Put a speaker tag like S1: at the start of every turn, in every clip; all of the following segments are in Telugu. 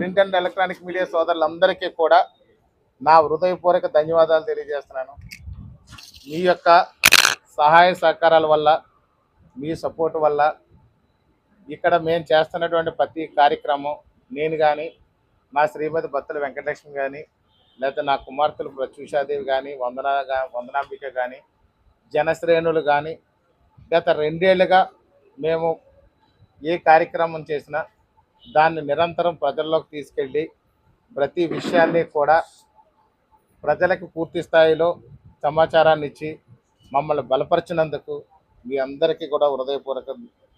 S1: ప్రింట్ అండ్ ఎలక్ట్రానిక్ మీడియా సోదరులందరికీ కూడా నా హృదయపూర్వక ధన్యవాదాలు తెలియజేస్తున్నాను. మీ యొక్క సహాయ సహకారాల వల్ల మీ సపోర్ట్ వల్ల ఇక్కడ మేము చేస్తున్నటువంటి ప్రతి కార్యక్రమం నేను కానీ మా శ్రీమతి బత్తుల వెంకటలక్ష్మి కానీ లేకపోతే నా కుమార్తెలు ప్రత్యూషాదేవి కానీ వందన వందనాంబిక కానీ జనశ్రేణులు కానీ గత రెండేళ్ళుగా మేము ఏ కార్యక్రమం చేసినా దాన్ని నిరంతరం ప్రజల్లోకి తీసుకెళ్ళి ప్రతి విషయాన్ని కూడా ప్రజలకు పూర్తి స్థాయిలో సమాచారాన్ని ఇచ్చి మమ్మల్ని బలపరిచినందుకు మీ అందరికీ కూడా హృదయపూర్వక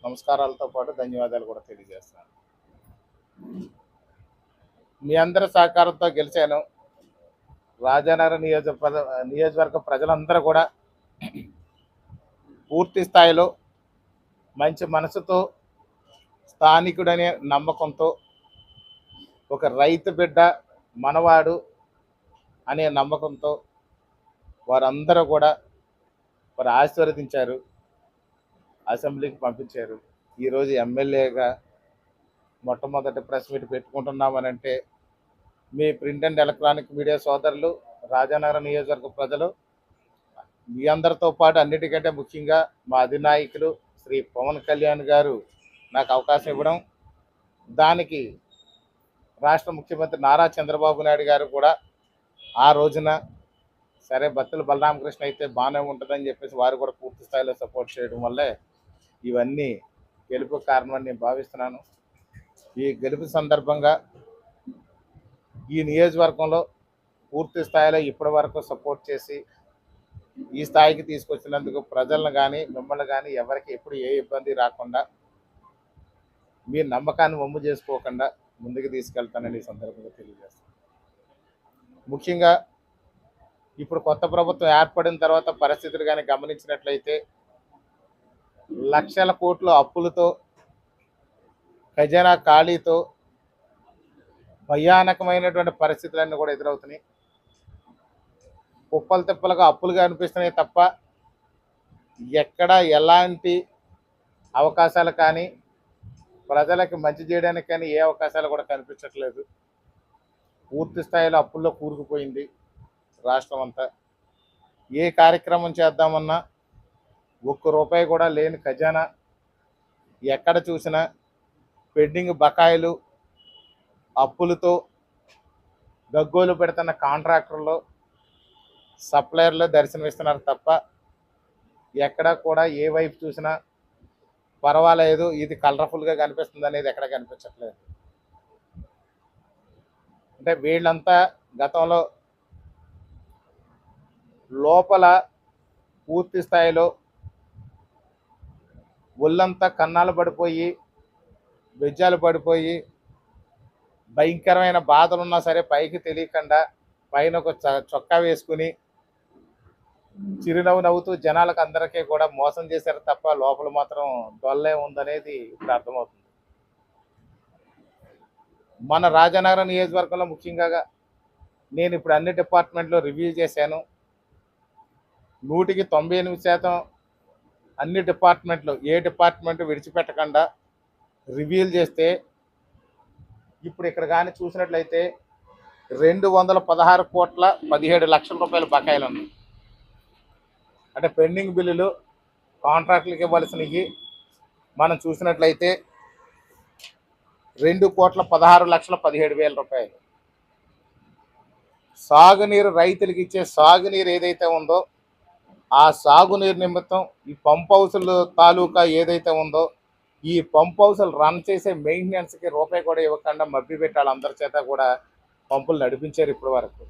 S1: నమస్కారాలతో పాటు ధన్యవాదాలు కూడా తెలియజేస్తున్నాను. మీ అందరి సహకారంతో గెలిచాను. రాజానగర నియోజక నియోజకవర్గ ప్రజలందరూ కూడా పూర్తి స్థాయిలో మంచి మనసుతో స్థానికుడనే నమ్మకంతో ఒక రైతు బిడ్డ మనవాడు అనే నమ్మకంతో వారందరూ కూడా వారు ఆశీర్వదించారు అసెంబ్లీకి పంపించారు. ఈరోజు ఎమ్మెల్యేగా మొట్టమొదటి ప్రెస్ మీట్ పెట్టుకుంటున్నామనంటే మీ ప్రింట్ అండ్ ఎలక్ట్రానిక్ మీడియా సోదరులు రాజానగర నియోజకవర్గ ప్రజలు మీ అందరితో పాటు అన్నిటికంటే ముఖ్యంగా మా అధినాయకులు శ్రీ పవన్ కళ్యాణ్ గారు. నాకు అవకాశం ఇవ్వడం. దానికి రాష్ట్ర ముఖ్యమంత్రి నారా చంద్రబాబు నాయుడు గారు కూడా ఆ రోజున సరే బత్తుల బలరామకృష్ణ అయితే బాగానే ఉంటుందని చెప్పేసి వారు కూడా పూర్తి స్థాయిలో సపోర్ట్ చేయడం వల్లే ఇవన్నీ గెలుపు కారణమని నేను భావిస్తున్నాను. ఈ గెలుపు సందర్భంగా ఈ నియోజకవర్గంలో పూర్తి స్థాయిలో ఇప్పటి వరకు సపోర్ట్ చేసి ఈ స్థాయికి తీసుకొచ్చినందుకు ప్రజలను కానీ మిమ్మల్ని కానీ ఎవరికి ఎప్పుడు ఏ ఇబ్బంది రాకుండా మీ నమ్మకాన్ని వమ్ము చేసుకోకుండా ముందుకు తీసుకెళ్తానని ఈ సందర్భంగా తెలియజేస్తాను. ముఖ్యంగా ఇప్పుడు కొత్త ప్రభుత్వం ఏర్పడిన తర్వాత పరిస్థితులు కానీ గమనించినట్లయితే లక్షల కోట్ల అప్పులతో ఖజానా ఖాళీతో భయానకమైనటువంటి పరిస్థితులన్నీ కూడా ఎదురవుతున్నాయి. కుప్పలు తిప్పలుగా అప్పులుగా అనిపిస్తున్నాయి తప్ప ఎక్కడ ఎలాంటి అవకాశాలు కానీ ప్రజలకు మంచి చేయడానికి కానీ ఏ అవకాశాలు కూడా కనిపించట్లేదు. పూర్తి స్థాయిలో అప్పుల్లో కూరుకుపోయింది రాష్ట్రం అంతా. ఏ కార్యక్రమం చేద్దామన్నా ఒక్క రూపాయి కూడా లేని ఖజానా ఎక్కడ చూసినా పెండింగ్ బకాయిలు అప్పులతో గగ్గోలు పెడుతున్న కాంట్రాక్టర్లు సప్లయర్లు దర్శనమిస్తున్నారు తప్ప ఎక్కడ కూడా ఏ వైపు చూసినా పర్వాలేదు ఇది కలర్ఫుల్గా కనిపిస్తుంది అనేది ఎక్కడ కనిపించట్లేదు. అంటే వీళ్ళంతా గతంలో లోపల పూర్తి స్థాయిలో ఒళ్ళంతా కన్నాలు పడిపోయి బెజ్జాలు పడిపోయి భయంకరమైన బాధలు ఉన్నా సరే పైకి తెలియకుండా పైన ఒక చ- చొక్కా వేసుకుని చిరునవ్వు నవ్వుతూ జనాలకు అందరికీ కూడా మోసం చేశారు తప్ప లోపల మాత్రం డొల్లే ఉందనేది ఇప్పుడు అర్థమవుతుంది. మన రాజనగరం నియోజకవర్గంలో ముఖ్యంగా నేను ఇప్పుడు అన్ని డిపార్ట్మెంట్లో రివ్యూ చేశాను. నూటికి తొంభై ఎనిమిది శాతం అన్ని డిపార్ట్మెంట్లు ఏ డిపార్ట్మెంట్ విడిచిపెట్టకుండా రివ్యూలు చేస్తే ఇప్పుడు ఇక్కడ కానీ చూసినట్లయితే రెండు వందల పదహారు కోట్ల పదిహేడు లక్షల రూపాయల బకాయిలు ఉన్నాయి. అంటే పెండింగ్ బిల్లులు కాంట్రాక్టులకు ఇవ్వాల్సినవి. మనం చూసినట్లయితే రెండు కోట్ల పదహారు లక్షల పదిహేడు వేల రూపాయలు. సాగునీరు రైతులకు ఇచ్చే సాగునీరు ఏదైతే ఉందో ఆ సాగునీరు నిమిత్తం ఈ పంప్ హౌసుల తాలూకా ఏదైతే ఉందో ఈ పంప్ హౌసులు రన్ చేసే మెయింటెనెన్స్కి రూపాయి కూడా ఇవ్వకుండా మబ్బి పెట్టాలి అందరి చేత కూడా పంపులు నడిపించారు ఇప్పటి వరకు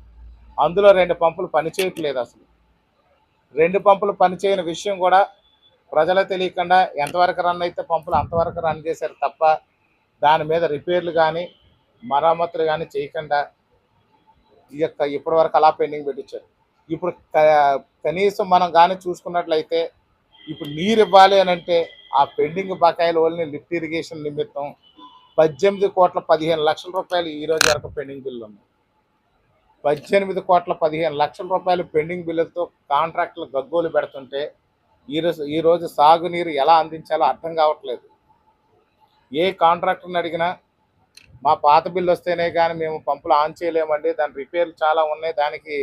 S1: అందులో రెండు పంపులు పనిచేయట్లేదు అసలు. రెండు పంపులు పనిచేయని విషయం కూడా ప్రజలకు తెలియకుండా ఎంతవరకు రన్ అయితే పంపులు అంతవరకు రన్ చేశారు తప్ప దాని మీద రిపేర్లు కానీ మరమ్మతులు కానీ చేయకుండా ఈ యొక్క ఇప్పటి వరకు అలా పెండింగ్ పెట్టించారు. ఇప్పుడు క- కనీసం మనం కానీ చూసుకున్నట్లయితే ఇప్పుడు నీరు ఇవ్వాలి అని అంటే ఆ పెండింగ్ బకాయిలు వల్లని లిఫ్ట్ ఇరిగేషన్ నిమిత్తం పద్దెనిమిది కోట్ల పదిహేను లక్షల రూపాయలు ఈ రోజు వరకు పెండింగ్ బిల్లు ఉన్నాయి. పద్దెనిమిది కోట్ల పదిహేను లక్షల రూపాయలు పెండింగ్ బిల్లులతో కాంట్రాక్టులు గగ్గోలు పెడుతుంటే ఈరోజు ఈరోజు సాగునీరు ఎలా అందించాలో అర్థం కావట్లేదు. ఏ కాంట్రాక్టర్ని అడిగినా మా పాత బిల్లు వస్తేనే కానీ మేము పంపులు ఆన్ చేయలేమండి దాని రిపేర్లు చాలా ఉన్నాయి దానికి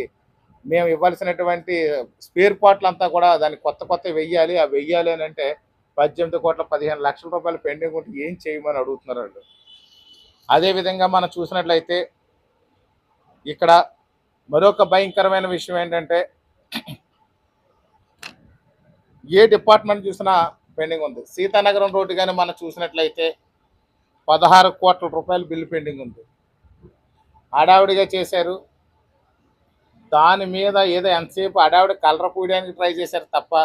S1: మేము ఇవ్వాల్సినటువంటి స్పేర్ పార్ట్లంతా కూడా దానికి కొత్త కొత్త వెయ్యాలి ఆ వెయ్యాలి అని అంటే పద్దెనిమిది కోట్ల పదిహేను లక్షల రూపాయలు పెండింగ్ ఉంటే ఏం చేయమని అడుగుతున్నారు వాళ్ళు. అదేవిధంగా మనం చూసినట్లయితే ఇక్కడ మరొక భయంకరమైన విషయం ఏంటంటే ఏ డిపార్ట్మెంట్ చూసినా పెండింగ్ ఉంది. సీతానగరం రోడ్డు కానీ మనం చూసినట్లయితే పదహారు కోట్ల రూపాయలు బిల్లు పెండింగ్ ఉంది. హడావిడిగా చేశారు. దాని మీద ఏదో ఎంతసేపు హడావిడి కలర్ పూయడానికి ట్రై చేశారు తప్ప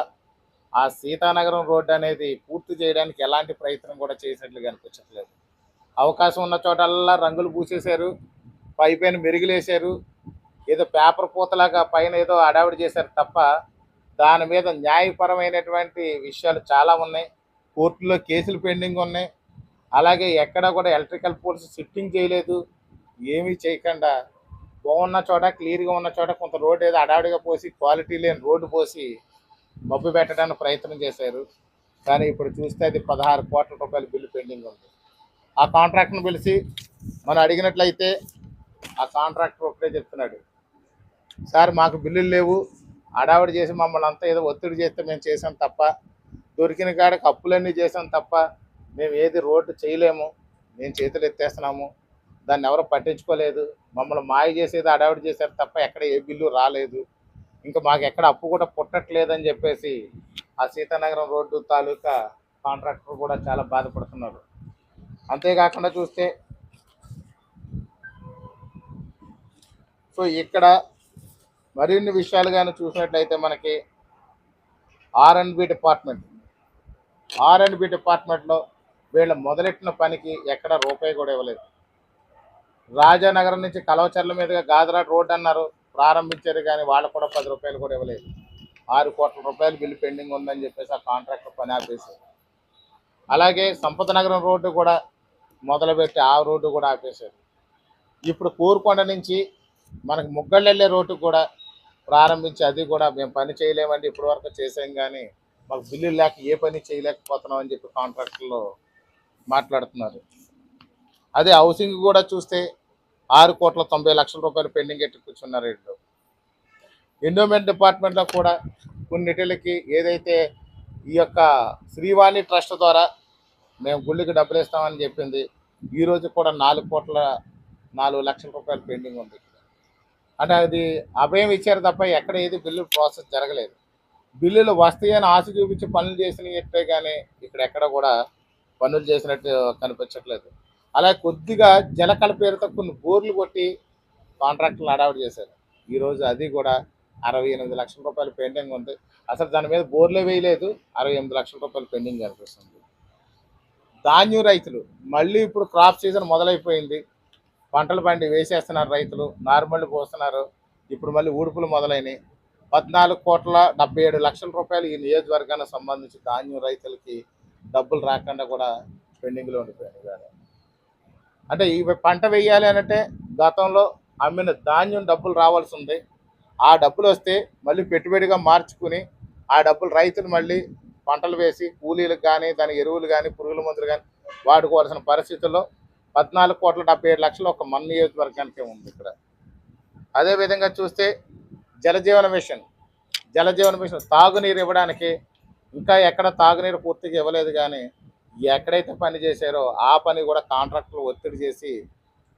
S1: ఆ సీతానగరం రోడ్డు అనేది పూర్తి చేయడానికి ఎలాంటి ప్రయత్నం కూడా చేసినట్లు కనిపించట్లేదు అవకాశం ఉన్న చోటల్లా రంగులు పూసేశారు. పై పైన మెరుగులేశారు. ఏదో పేపర్ పూతలాగా పైన ఏదో అడావిడి చేశారు తప్ప దాని మీద న్యాయపరమైనటువంటి విషయాలు చాలా ఉన్నాయి. కోర్టులో కేసులు పెండింగ్ ఉన్నాయి. అలాగే ఎక్కడ కూడా ఎలక్ట్రికల్ పోల్స్ షిఫ్టింగ్ చేయలేదు. ఏమీ చేయకుండా బాగున్న చోట క్లియర్గా ఉన్న చోట కొంత రోడ్డు ఏదో అడావిడిగా పోసి క్వాలిటీ లేని రోడ్డు పోసి మబ్బు పెట్టడానికి ప్రయత్నం చేశారు. కానీ ఇప్పుడు చూస్తే అది పదహారు కోట్ల రూపాయల బిల్లు పెండింగ్ ఉంది. ఆ కాంట్రాక్ట్ను పిలిచి మనం అడిగినట్లయితే ఆ కాంట్రాక్టర్ ఒకటే చెప్తున్నాడు. సార్ మాకు బిల్లులు లేవు. అడావిడి చేసి మమ్మల్ని అంతా ఏదో ఒత్తిడి చేస్తే మేము చేసాం తప్ప దొరికిన కాడకి అప్పులన్నీ చేసాం తప్ప మేము ఏది రోడ్డు చేయలేము. మేము చేతులు ఎత్తేస్తున్నాము. దాన్ని ఎవరు పట్టించుకోలేదు. మమ్మల్ని మాయ చేసేది అడావిడి చేశారు తప్ప ఎక్కడ ఏ బిల్లు రాలేదు. ఇంకా మాకు ఎక్కడ అప్పు కూడా పుట్టట్లేదని చెప్పేసి ఆ సీతానగరం రోడ్డు తాలూకా కాంట్రాక్టర్ కూడా చాలా బాధపడుతున్నారు. అంతేకాకుండా చూస్తే సో ఇక్కడ మరిన్ని విషయాలు కానీ చూసినట్లయితే మనకి R and B department. R and B డిపార్ట్మెంట్లో వీళ్ళు మొదలెట్టిన పనికి ఎక్కడ రూపాయి కూడా ఇవ్వలేదు. రాజానగరం నుంచి కలవచర్ల మీదుగా గాదరాట్ రోడ్ అన్నారు. ప్రారంభించారు కానీ వాళ్ళు కూడా పది రూపాయలు కూడా ఇవ్వలేదు. ఆరు కోట్ల రూపాయలు బిల్లు పెండింగ్ ఉందని చెప్పేసి ఆ కాంట్రాక్టర్ పని ఆపేశారు. అలాగే సంపద నగరం రోడ్డు కూడా మొదలుపెట్టి ఆ రోడ్డు కూడా ఆపేశారు. ఇప్పుడు కోరుకొండ నుంచి మనకు ముగ్గళ్ళు వెళ్ళే రోడ్డు కూడా ప్రారంభించి అది కూడా మేము పని చేయలేమండి ఇప్పటి వరకు చేసాం కానీ మాకు బిల్లు లేక ఏ పని చేయలేకపోతున్నాం అని చెప్పి కాంట్రాక్టర్లు మాట్లాడుతున్నారు. అదే హౌసింగ్ కూడా చూస్తే ఆరు కోట్ల తొంభై లక్షల రూపాయలు పెండింగ్ ఎట్టి కూర్చున్నారు వీళ్ళు. ఎండోమెంట్ డిపార్ట్మెంట్లో కూడా కొన్నిటిలకి ఏదైతే ఈ యొక్క శ్రీవాణి ట్రస్ట్ ద్వారా మేము గుళ్ళకి డబ్బులు ఇస్తామని చెప్పింది ఈరోజు కూడా నాలుగు కోట్ల నాలుగు లక్షల రూపాయలు పెండింగ్ ఉంది. అంటే అది అభయం ఇచ్చారు తప్ప ఎక్కడ ఏది బిల్లు ప్రాసెస్ జరగలేదు. బిల్లులు వస్తాయని ఆశ చూపించి పనులు చేసినట్టే కానీ ఇక్కడ ఎక్కడ కూడా పనులు చేసినట్టు కనిపించట్లేదు. అలా కొద్దిగా జలకళ పేరుతో కొన్ని బోర్లు కొట్టి కాంట్రాక్టులు అడావిడి చేశారు. ఈరోజు అది కూడా అరవై ఎనిమిది లక్షల రూపాయలు పెండింగ్ ఉంది. అసలు దాని మీద బోర్లే వేయలేదు. అరవై ఎనిమిది లక్షల రూపాయలు పెండింగ్ కనిపిస్తుంది. ధాన్యం రైతులు మళ్ళీ ఇప్పుడు క్రాప్ సీజన్ మొదలైపోయింది. పంటలు పండి వేసేస్తున్నారు రైతులు నార్మల్ పోస్తున్నారు. ఇప్పుడు మళ్ళీ ఊడుపులు మొదలైనవి పద్నాలుగు కోట్ల డెబ్బై ఏడు లక్షల రూపాయలు ఈ నియోజకవర్గానికి సంబంధించి ధాన్యం రైతులకి డబ్బులు రాకుండా కూడా పెండింగ్లో ఉండిపోయాయి అంటే ఈ పంట వేయాలి అనంటే గతంలో అమ్మిన ధాన్యం డబ్బులు రావాల్సి ఉంది. ఆ డబ్బులు వస్తే మళ్ళీ పెట్టుబడిగా మార్చుకుని ఆ డబ్బులు రైతులు మళ్ళీ పంటలు వేసి కూలీలకు కానీ దాని ఎరువులు కానీ పురుగుల మందులు కానీ వాడుకోవాల్సిన పరిస్థితుల్లో పద్నాలుగు కోట్ల డెబ్బై ఏడు లక్షలు ఒక మన నియోజకవర్గానికే ఉంది ఇక్కడ. అదేవిధంగా చూస్తే జలజీవన మిషన్ జలజీవన మిషన్ తాగునీరు ఇవ్వడానికి ఇంకా ఎక్కడ తాగునీరు పూర్తిగా ఇవ్వలేదు కానీ ఎక్కడైతే పని చేశారో ఆ పని కూడా కాంట్రాక్టులు ఒత్తిడి చేసి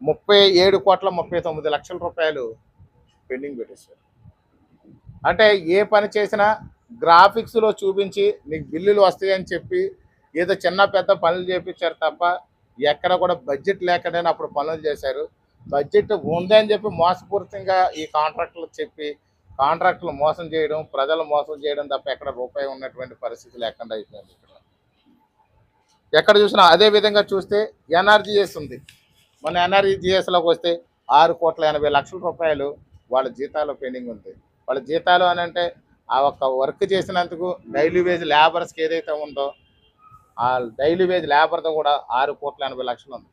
S1: ముప్పై ఏడు కోట్ల ముప్పై తొమ్మిది లక్షల రూపాయలు పెండింగ్ పెట్టేశారు. అంటే ఏ పని చేసినా గ్రాఫిక్స్లో చూపించి నీకు బిల్లులు వస్తాయని చెప్పి ఏదో చిన్న పెద్ద పనులు చేపించారు తప్ప ఎక్కడ కూడా బడ్జెట్ లేకనే అప్పుడు పనులు చేశారు. బడ్జెట్ ఉందని చెప్పి మోసపూరితంగా ఈ కాంట్రాక్టులు చెప్పి కాంట్రాక్టులు మోసం చేయడం ప్రజలు మోసం చేయడం తప్ప ఎక్కడ రూపాయి ఉన్నటువంటి పరిస్థితి లేకుండా అయిపోయింది ఇక్కడ. ఎక్కడ చూసినా అదే విధంగా చూస్తే ఎన్ఆర్జీఎస్ ఉంది. మన ఎన్ఆర్జీఎస్లోకి వస్తే ఆరు కోట్ల ఎనభై లక్షల రూపాయలు వాళ్ళ జీతాలు పెండింగ్ ఉంది. వాళ్ళ జీతాలు అని అంటే ఆ ఒక్క వర్క్ చేసినందుకు డైలీ వేజ్ లేబర్స్కి ఏదైతే ఉందో ఆ డైలీ వేజ్ లేబర్తో కూడా ఆరు కోట్ల ఎనభై లక్షలు ఉంది.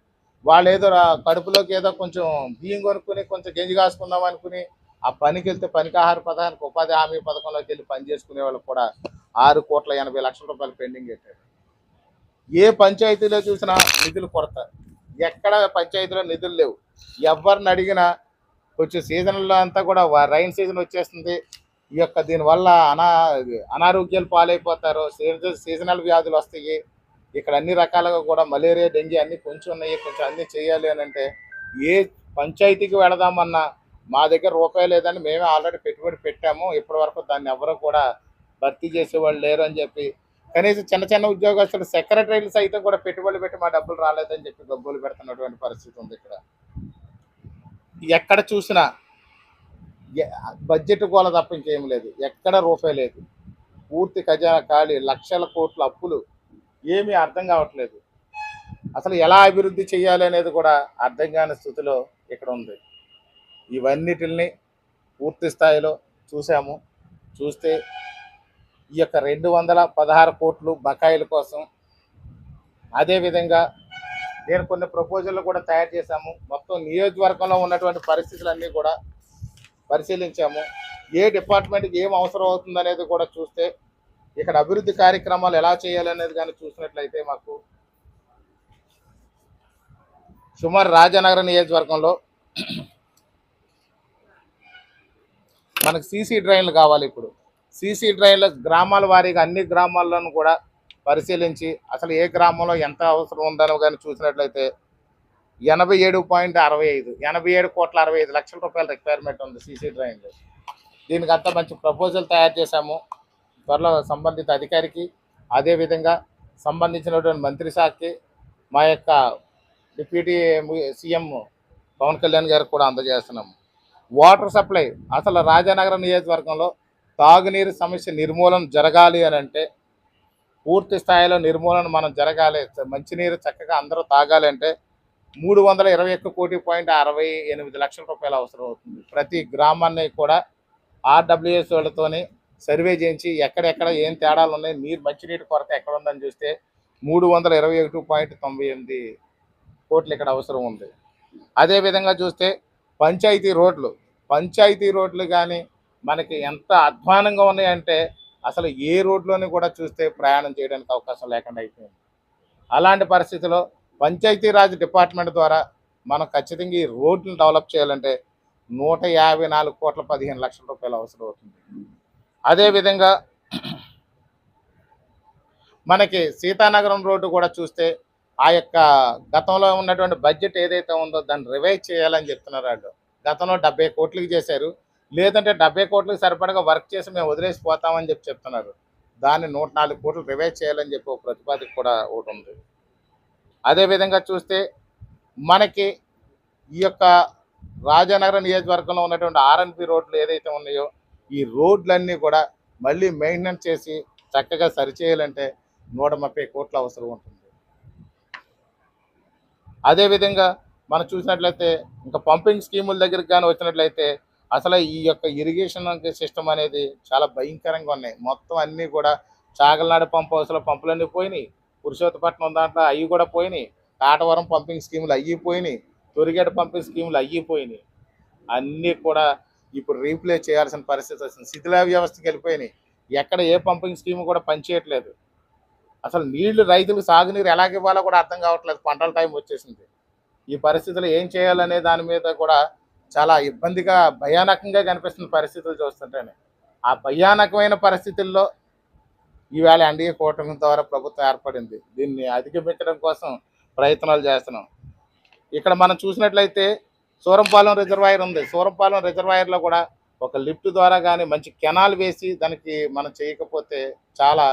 S1: వాళ్ళు ఏదో కడుపులోకి ఏదో కొంచెం బియ్యం కొనుక్కుని కొంచెం గెంజి కాసుకుందాం అనుకుని ఆ పనికి వెళ్తే పనికి ఆహార పథకానికి ఉపాధి హామీ పథకంలోకి వెళ్ళి పని చేసుకునే వాళ్ళకి కూడా ఆరు కోట్ల ఎనభై లక్షల రూపాయలు పెండింగ్ పెట్టారు. ఏ పంచాయతీలో చూసినా నిధులు కొరత. ఎక్కడ పంచాయతీలో నిధులు లేవు. ఎవరిని అడిగినా కొంచెం సీజన్లో అంతా కూడా రైన్ సీజన్ వచ్చేస్తుంది. ఈ యొక్క దీనివల్ల అనా అనారోగ్యాలు పాలైపోతారు సీజన్ సీజనల్ వ్యాధులు వస్తాయి. ఇక్కడ అన్ని రకాలుగా కూడా మలేరియా డెంగ్యూ అన్నీ కొంచెం ఉన్నాయి కొంచెం అన్ని చేయాలి అని అంటే ఏ పంచాయతీకి వెళదామన్నా మా దగ్గర రూపాయి లేదని మేమే ఆల్రెడీ పెట్టుబడి పెట్టాము. ఇప్పటి వరకు దాన్ని ఎవరు కూడా భర్తీ చేసేవాళ్ళు లేరు అని చెప్పి కనీసం చిన్న చిన్న ఉద్యోగస్తులు సెక్రటరీలు సైతం కూడా పెట్టుబడులు పెట్టి మా డబ్బులు రాలేదని చెప్పి డబ్బులు పెడుతున్నటువంటి పరిస్థితి ఉంది ఇక్కడ. ఎక్కడ చూసినా బడ్జెట్ గోల తప్ప ఇంకేం లేదు. ఎక్కడ రూపాయి లేదు. పూర్తి ఖజానా ఖాళీ లక్షల కోట్ల అప్పులు ఏమీ అర్థం కావట్లేదు. అసలు ఎలా అభివృద్ధి చేయాలి అనేది కూడా అర్థం కాని స్థితిలో ఇక్కడ ఉంది. ఇవన్నిటిని పూర్తి స్థాయిలో చూసాము చూస్తే ఈ యొక్క రెండు వందల పదహారు కోట్లు బకాయిల కోసం అదేవిధంగా నేను కొన్ని ప్రపోజల్లు కూడా తయారు చేశాము. మొత్తం నియోజకవర్గంలో ఉన్నటువంటి పరిస్థితులన్నీ కూడా పరిశీలించాము. ఏ డిపార్ట్మెంట్కి ఏం అవసరం అవుతుంది అనేది కూడా చూస్తే ఇక్కడ అభివృద్ధి కార్యక్రమాలు ఎలా చేయాలనేది కానీ చూసినట్లయితే మాకు సుమారు రాజనగర నియోజకవర్గంలో మనకు సీసీ డ్రైన్లు కావాలి ఇప్పుడు. సీసీ డ్రైన్లు గ్రామాల వారీగా అన్ని గ్రామాల్లోనూ కూడా పరిశీలించి అసలు ఏ గ్రామంలో ఎంత అవసరం ఉందని కానీ చూసినట్లయితే ఎనభై ఏడు పాయింట్ అరవై ఐదు ఎనభై ఏడు కోట్ల అరవై ఐదు లక్షల రూపాయల రిక్వైర్మెంట్ ఉంది సీసీ డ్రైన్లు దీనికి అంతా మంచి ప్రపోజల్ తయారు చేశాము. త్వరలో సంబంధిత అధికారికి అదేవిధంగా సంబంధించినటువంటి మంత్రి శాఖకి మా యొక్క డిప్యూటీ సీఎం పవన్ కళ్యాణ్ గారికి కూడా అందజేస్తున్నాము. వాటర్ సప్లై అసలు రాజానగరం నియోజకవర్గంలో తాగునీరు సమస్య నిర్మూలన జరగాలి అని అంటే పూర్తి స్థాయిలో నిర్మూలన మనం జరగాలి. మంచినీరు చక్కగా అందరూ తాగాలి అంటే మూడు వందల ఇరవై ఒక్క కోటి పాయింట్ అరవై ఎనిమిది లక్షల రూపాయలు అవసరం అవుతుంది. ప్రతి గ్రామాన్ని కూడా ఆర్డబ్ల్యూఎస్ వాళ్ళతోని సర్వే చేయించి ఎక్కడెక్కడ ఏం తేడాలు ఉన్నాయి నీరు మంచినీటి కొరత ఎక్కడ ఉందని చూస్తే మూడు వందల ఇరవై ఒకటి పాయింట్ తొంభై ఎనిమిది కోట్లు ఇక్కడ అవసరం ఉంది. అదేవిధంగా చూస్తే పంచాయతీ రోడ్లు పంచాయతీ రోడ్లు కానీ మనకి ఎంత అధ్వానంగా ఉన్నాయంటే అసలు ఏ రోడ్లోని కూడా చూస్తే ప్రయాణం చేయడానికి అవకాశం లేకుండా అయిపోయింది. అలాంటి పరిస్థితిలో పంచాయతీరాజ్ డిపార్ట్మెంట్ ద్వారా మనం ఖచ్చితంగా ఈ రోడ్లను డెవలప్ చేయాలంటే నూట యాభై నాలుగు కోట్ల పదిహేను లక్షల రూపాయలు అవసరం అవుతుంది. అదేవిధంగా మనకి సీతానగరం రోడ్డు కూడా చూస్తే ఆ యొక్క గతంలో ఉన్నటువంటి బడ్జెట్ ఏదైతే ఉందో దాన్ని రివైజ్ చేయాలని చెప్తున్నారు వాళ్ళు. గతంలో డెబ్బై కోట్లకి చేశారు. లేదంటే డెబ్బై కోట్లకు సరిపడగా వర్క్ చేసి మేము వదిలేసిపోతామని చెప్పి చెప్తున్నారు. దాన్ని నూట నాలుగు కోట్లు రివైజ్ చేయాలని చెప్పి ఒక ప్రతిపాదిక కూడా ఒకటి ఉంది. అదేవిధంగా చూస్తే మనకి ఈ యొక్క రాజానగరం నియోజకవర్గంలో ఉన్నటువంటి ఆర్ఎన్పి రోడ్లు ఏదైతే ఉన్నాయో ఈ రోడ్లన్నీ కూడా మళ్ళీ మెయింటెనెన్స్ చేసి చక్కగా సరిచేయాలంటే నూట ముప్పై కోట్ల అవసరం ఉంటుంది. అదేవిధంగా మనం చూసినట్లయితే ఇంకా పంపింగ్ స్కీముల దగ్గరికి కానీ వచ్చినట్లయితే అసలు ఈ యొక్క ఇరిగేషన్ సిస్టమ్ అనేది చాలా భయంకరంగా ఉన్నాయి. మొత్తం అన్నీ కూడా చాగలనాడు పంప్ హౌస్లో పంపులన్నీ పోయినాయి. పురుషోత్తపట్నం దాంట్లో అవి కూడా పోయినాయి. కాటవరం పంపింగ్ స్కీములు అయ్యి పోయినాయి. తొరిగేట పంపింగ్ స్కీములు అయ్యి పోయినాయి. అన్నీ కూడా ఇప్పుడు రీప్లేస్ చేయాల్సిన పరిస్థితి వచ్చింది. శిథిల వ్యవస్థకి వెళ్ళిపోయినాయి. ఎక్కడ ఏ పంపింగ్ స్కీమ్ కూడా పనిచేయట్లేదు. అసలు నీళ్ళు రైతులకు సాగునీరు ఎలాగ ఇవ్వాలో కూడా అర్థం కావట్లేదు. పంటల టైం వచ్చేసింది. ఈ పరిస్థితులు ఏం చేయాలనే దాని మీద కూడా చాలా ఇబ్బందిగా భయానకంగా కనిపిస్తున్న పరిస్థితులు చూస్తుంటేనే. ఆ భయానకమైన పరిస్థితుల్లో ఈవేళ ఎన్డీఏ కూటమి ద్వారా ప్రభుత్వం ఏర్పడింది. దీన్ని అధిగమించడం కోసం ప్రయత్నాలు చేస్తున్నాం. ఇక్కడ మనం చూసినట్లయితే సూరంపాలెం రిజర్వాయర్ ఉంది. సూరంపాలెం రిజర్వాయర్లో కూడా ఒక లిఫ్ట్ ద్వారా కానీ మంచి కెనాల్ వేసి దానికి మనం చేయకపోతే చాలా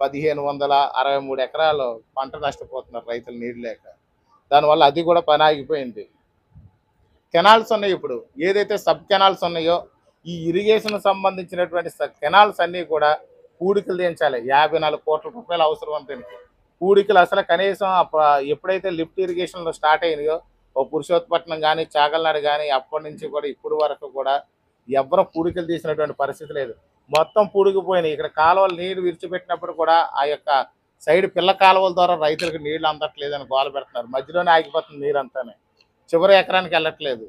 S1: పదిహేను వందల అరవై మూడు ఎకరాలు పంట నష్టపోతున్నారు రైతులు నీరు లేక. దానివల్ల అది కూడా పని ఆగిపోయింది. కెనాల్స్ ఉన్నాయి ఇప్పుడు. ఏదైతే సబ్ కెనాల్స్ ఉన్నాయో ఈ ఇరిగేషన్ సంబంధించినటువంటి కెనాల్స్ అన్నీ కూడా పూడికలు దించాలి యాభై నాలుగు కోట్ల రూపాయలు అవసరం అంతే. పూడికలు అసలు కనీసం ఎప్పుడైతే లిఫ్ట్ ఇరిగేషన్లో స్టార్ట్ అయినాయో ఓ పురుషోత్పట్నం కానీ చాగల్నాడు కానీ అప్పటి నుంచి కూడా ఇప్పుడు వరకు కూడా ఎవరు పూడికలు తీసినటువంటి పరిస్థితి లేదు. మొత్తం పూడికిపోయినాయి. ఇక్కడ కాలువలు నీరు విడిచిపెట్టినప్పుడు కూడా ఆ యొక్క సైడ్ పిల్ల కాలువల ద్వారా రైతులకు నీళ్ళు అందట్లేదని గోల పెడుతున్నారు. మధ్యలోనే ఆగిపోతుంది నీరు అంతానే చివరి ఎకరానికి వెళ్ళట్లేదు.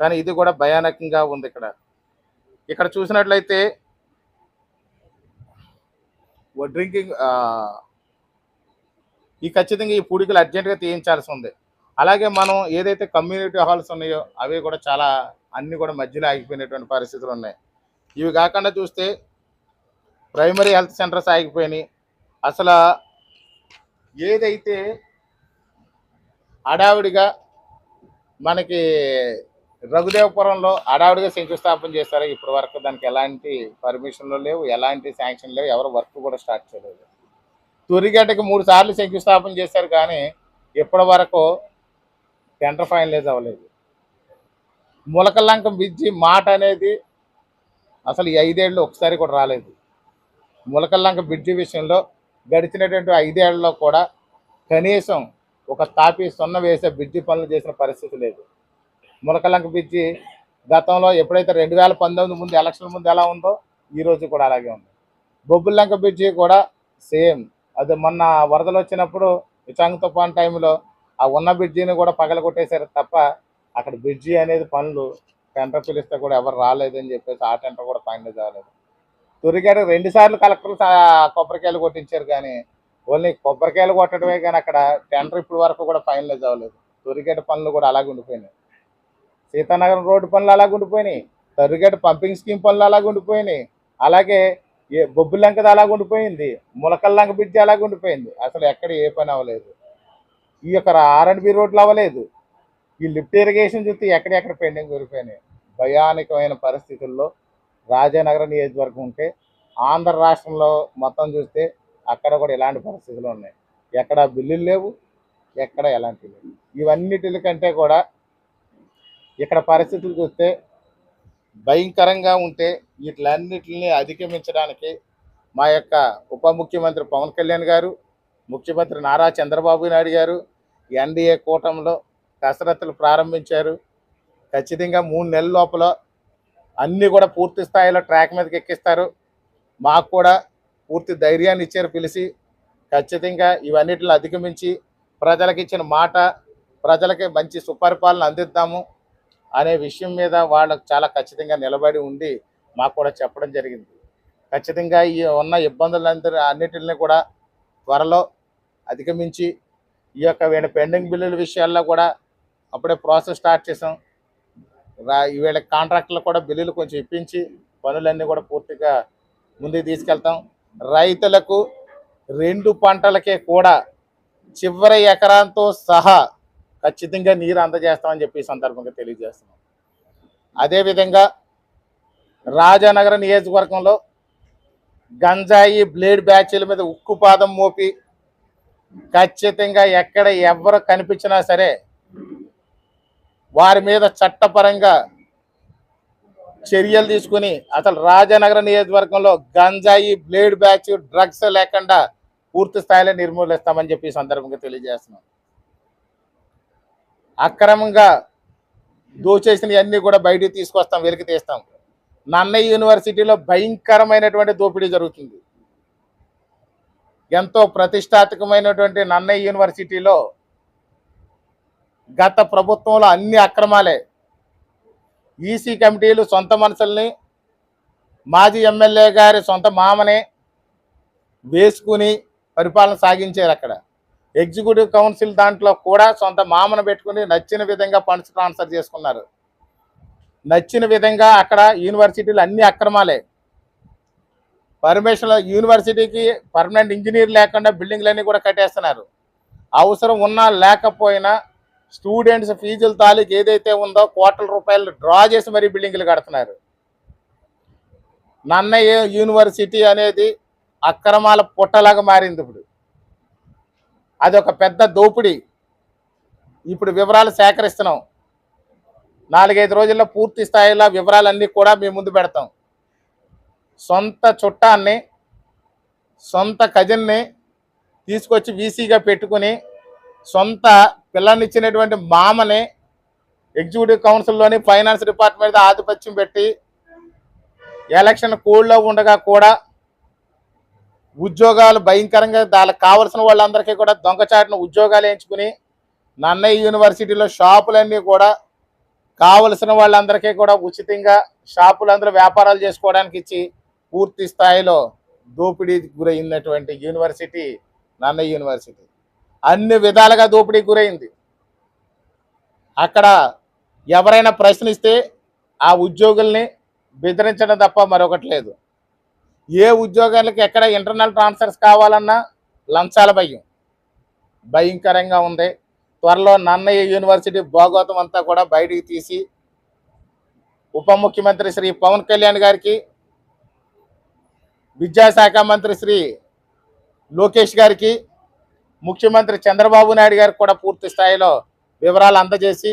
S1: కానీ ఇది కూడా భయానకంగా ఉంది ఇక్కడ. ఇక్కడ చూసినట్లయితే డ్రింకింగ్ uh, ఈ ఖచ్చితంగా ఈ పూడికలు అర్జెంటుగా తీయించాల్సి ఉంది. అలాగే మనం ఏదైతే కమ్యూనిటీ హాల్స్ ఉన్నాయో అవి కూడా చాలా అన్నీ కూడా మధ్యలో ఆగిపోయినటువంటి పరిస్థితులు ఉన్నాయి. ఇవి కాకుండా చూస్తే ప్రైమరీ హెల్త్ సెంటర్స్ ఆగిపోయినాయి. అసలు ఏదైతే హడావిడిగా మనకి రఘుదేవపురంలో హడావుడిగా శంకుస్థాపన చేస్తారు ఇప్పటి వరకు దానికి ఎలాంటి పర్మిషన్లు లేవు ఎలాంటి శాంక్షన్ లేవు ఎవరు వర్క్ కూడా స్టార్ట్ చేయలేదు. తురిగడ్డకి మూడు సార్లు శంకుస్థాపన చేశారు కానీ ఇప్పటి వరకు టెండర్ ఫైనలైజ్ అవ్వలేదు. ములకల్లంక బిజ్జి మాట అనేది అసలు ఈ ఐదేళ్ళు ఒకసారి కూడా రాలేదు. ములకల్లంక బ్రిడ్జి విషయంలో గడిచినటువంటి ఐదేళ్ళలో కూడా కనీసం ఒక తాపి సున్న వేసే బ్రిడ్జి పనులు చేసిన పరిస్థితి లేదు. ములకలంక బ్రిడ్జి గతంలో ఎప్పుడైతే రెండు వేల పంతొమ్మిది ముందు ఎలక్షన్ ముందు ఎలా ఉందో ఈ రోజు కూడా అలాగే ఉంది. బొబ్బులంక బ్రిడ్జి కూడా సేమ్. అది మొన్న వరదలు వచ్చినప్పుడు విచాంగ్ తుఫాన్ టైంలో ఆ ఉన్న బ్రిడ్జిని కూడా పగలగొట్టేశారు తప్ప అక్కడ బ్రిడ్జి అనేది పనులు టెండర్ పిలిస్తే కూడా ఎవరు రాలేదని చెప్పేసి ఆ టెండర్ కూడా ఫైనలైజ్ అవ్వలేదు తురిగాడు రెండు సార్లు కలెక్టర్లు కొబ్బరికాయలు కొట్టించారు కానీ ఓన్లీ కొబ్బరికాయలు కొట్టడమే కానీ అక్కడ టెండర్ ఇప్పుడు వరకు కూడా ఫైనలైజ్ అవ్వలేదు తురిగేట పనులు కూడా అలాగే ఉండిపోయినాయి. సీతానగరం రోడ్డు పనులు అలాగ ఉండిపోయినాయి. తరుగేట పంపింగ్ స్కీమ్ పనులు అలాగ ఉండిపోయినాయి. అలాగే ఏ బొబ్బులంకది అలాగ ఉండిపోయింది. ములకల్లంక బ్రిడ్జి అలాగ ఉండిపోయింది. అసలు ఎక్కడ ఏ పని అవ్వలేదు. ఈ యొక్క ఆర్ బి రోడ్లు అవ్వలేదు. ఈ లిఫ్ట్ ఇరిగేషన్ చూస్తే ఎక్కడెక్కడ పెండింగ్ పెరిగిపోయినాయి భయానకమైన పరిస్థితుల్లో రాజానగర నియోజకవర్గం ఉంటే ఆంధ్ర రాష్ట్రంలో మొత్తం చూస్తే అక్కడ కూడా ఇలాంటి పరిస్థితులు ఉన్నాయి. ఎక్కడ బిల్లులు లేవు ఎక్కడ ఎలాంటివి లేవు. ఇవన్నిటి కంటే కూడా ఇక్కడ పరిస్థితులు చూస్తే భయంకరంగా ఉంటే వీటిలన్నిటిని అధిగమించడానికి మా యొక్క ఉప ముఖ్యమంత్రి పవన్ కళ్యాణ్ గారు ముఖ్యమంత్రి నారా చంద్రబాబు నాయుడు గారు ఎన్డీఏ కూటమిలో కసరత్తులు ప్రారంభించారు. ఖచ్చితంగా మూడు నెలల లోపల అన్నీ కూడా పూర్తి స్థాయిలో ట్రాక్ మీదకి ఎక్కిస్తారు. మాకు కూడా పూర్తి ధైర్యాన్ని ఇచ్చారు పిలిచి ఖచ్చితంగా ఇవన్నిటిని అధిగమించి ప్రజలకు ఇచ్చిన మాట ప్రజలకి మంచి సుపరిపాలన అందిద్దాము. అనే విషయం మీద వాళ్ళకు చాలా ఖచ్చితంగా నిలబడి ఉండి మాకు కూడా చెప్పడం జరిగింది. ఖచ్చితంగా ఈ ఉన్న ఇబ్బందులందరూ అన్నిటిని కూడా త్వరలో అధిగమించి ఈ యొక్క వీళ్ళ పెండింగ్ బిల్లుల విషయాల్లో కూడా అప్పుడే ప్రాసెస్ స్టార్ట్ చేసాం రా వీళ్ళ కాంట్రాక్టులు కూడా బిల్లులు కొంచెం ఇప్పించి పనులన్నీ కూడా పూర్తిగా ముందుకు తీసుకెళ్తాం. రైతులకు రెండు పంటలకే కూడా చివరి ఎకరాంతో సహా ఖచ్చితంగా నీరు అందజేస్తామని చెప్పి సందర్భంగా తెలియజేస్తున్నాం. అదేవిధంగా రాజానగర నియోజకవర్గంలో గంజాయి బ్లేడ్ బ్యాచీల మీద ఉక్కు పాదం మోపి ఖచ్చితంగా ఎక్కడ ఎవరు కనిపించినా సరే వారి మీద చట్టపరంగా చర్యలు తీసుకుని అసలు రాజానగర నియోజకవర్గంలో గంజాయి బ్లేడ్ బ్యాచ్ డ్రగ్స్ లేకుండా పూర్తి స్థాయిలో నిర్మూలిస్తామని చెప్పి సందర్భంగా తెలియజేస్తున్నాం. అక్రమంగా దోచేసినవి అన్నీ కూడా బయటికి తీసుకొస్తాం వెలికి తీస్తాం. నన్నయ్య యూనివర్సిటీలో భయంకరమైనటువంటి దోపిడీ జరుగుతుంది. ఎంతో ప్రతిష్టాత్మకమైనటువంటి నన్నయ్య యూనివర్సిటీలో గత ప్రభుత్వంలో అన్ని అక్రమాలే. ఈసీ కమిటీలు సొంత మనుషుల్ని మాజీ ఎమ్మెల్యే గారి సొంత మామనే వేసుకుని పరిపాలన సాగించారు అక్కడ. ఎగ్జిక్యూటివ్ కౌన్సిల్ దాంట్లో కూడా సొంత మామను పెట్టుకుని నచ్చిన విధంగా ఫండ్స్ ట్రాన్స్ఫర్ చేసుకున్నారు. నచ్చిన విధంగా అక్కడ యూనివర్సిటీలు అన్ని అక్రమాలే. పర్మిషన్ యూనివర్సిటీకి పర్మనెంట్ ఇంజనీర్ లేకుండా బిల్డింగ్లన్నీ కూడా కట్టేస్తున్నారు. అవసరం ఉన్నా లేకపోయినా స్టూడెంట్స్ ఫీజుల తాలూకు ఏదైతే ఉందో కోట్ల రూపాయలు డ్రా చేసి మరీ బిల్డింగ్లు కడుతున్నారు. నన్నయ్య యూనివర్సిటీ అనేది అక్రమాల పుట్టలాగా మారింది ఇప్పుడు. అది ఒక పెద్ద దోపిడీ. ఇప్పుడు వివరాలు సేకరిస్తున్నాం. నాలుగైదు రోజుల్లో పూర్తి స్థాయిలో వివరాలన్నీ కూడా మీ ముందు పెడతాం. సొంత చుట్టాన్ని సొంత కజిన్ని తీసుకొచ్చి వీసీగా పెట్టుకుని సొంత పిల్లనిచ్చినటువంటి మామని ఎగ్జిక్యూటివ్ కౌన్సిల్లోని ఫైనాన్స్ డిపార్ట్మెంట్ ఆధిపత్యం పెట్టి ఎలక్షన్ కోడ్లో ఉండగా కూడా ఉద్యోగాలు భయంకరంగా దానికి కావలసిన వాళ్ళందరికీ కూడా దొంగచాటున ఉద్యోగాలు ఎంచుకుని నన్నయ్య యూనివర్సిటీలో షాపులన్నీ కూడా కావలసిన వాళ్ళందరికీ కూడా ఉచితంగా షాపులందరూ వ్యాపారాలు చేసుకోవడానికి ఇచ్చి పూర్తి స్థాయిలో దోపిడీకి గురైనటువంటి యూనివర్సిటీ నన్నయ్య యూనివర్సిటీ. అన్ని విధాలుగా దోపిడీ గురైంది. అక్కడ ఎవరైనా ప్రశ్నిస్తే ఆ ఉద్యోగుల్ని బెదిరించడం తప్ప మరొకటి లేదు. ఏ ఉద్యోగాలకి ఎక్కడ ఇంటర్నల్ ట్రాన్స్ఫర్స్ కావాలన్నా లంచాల భయం. భయంకరంగా ఉంది. త్వరలో నన్నయ్య యూనివర్సిటీ భాగోతం అంతా కూడా బయటికి తీసి ఉప ముఖ్యమంత్రి శ్రీ పవన్ కళ్యాణ్ గారికి విద్యాశాఖ మంత్రి శ్రీ లోకేష్ గారికి ముఖ్యమంత్రి చంద్రబాబు నాయుడు గారికి కూడా పూర్తి స్థాయిలో వివరాలు అందజేసి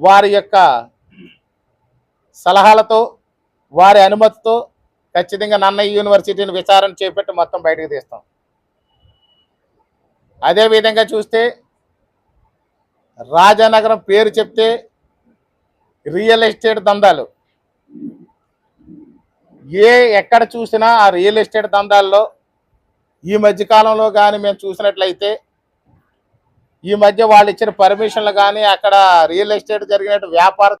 S1: వారి యొక్క సలహాలతో వారి అనుమతితో ఖచ్చితంగా నన్నయ్య యూనివర్సిటీని విచారణ చేపట్టి మొత్తం బయటకు తీస్తాం. అదేవిధంగా చూస్తే రాజానగరం పేరు చెప్తే రియల్ ఎస్టేట్ దందాలు. ఏ ఎక్కడ చూసినా ఆ రియల్ ఎస్టేట్ దందాల్లో ఈ మధ్యకాలంలో కానీ మేము చూసినట్లయితే ఈ మధ్య వాళ్ళు ఇచ్చిన పర్మిషన్లు కానీ అక్కడ రియల్ ఎస్టేట్ జరిగినట్టు వ్యాపార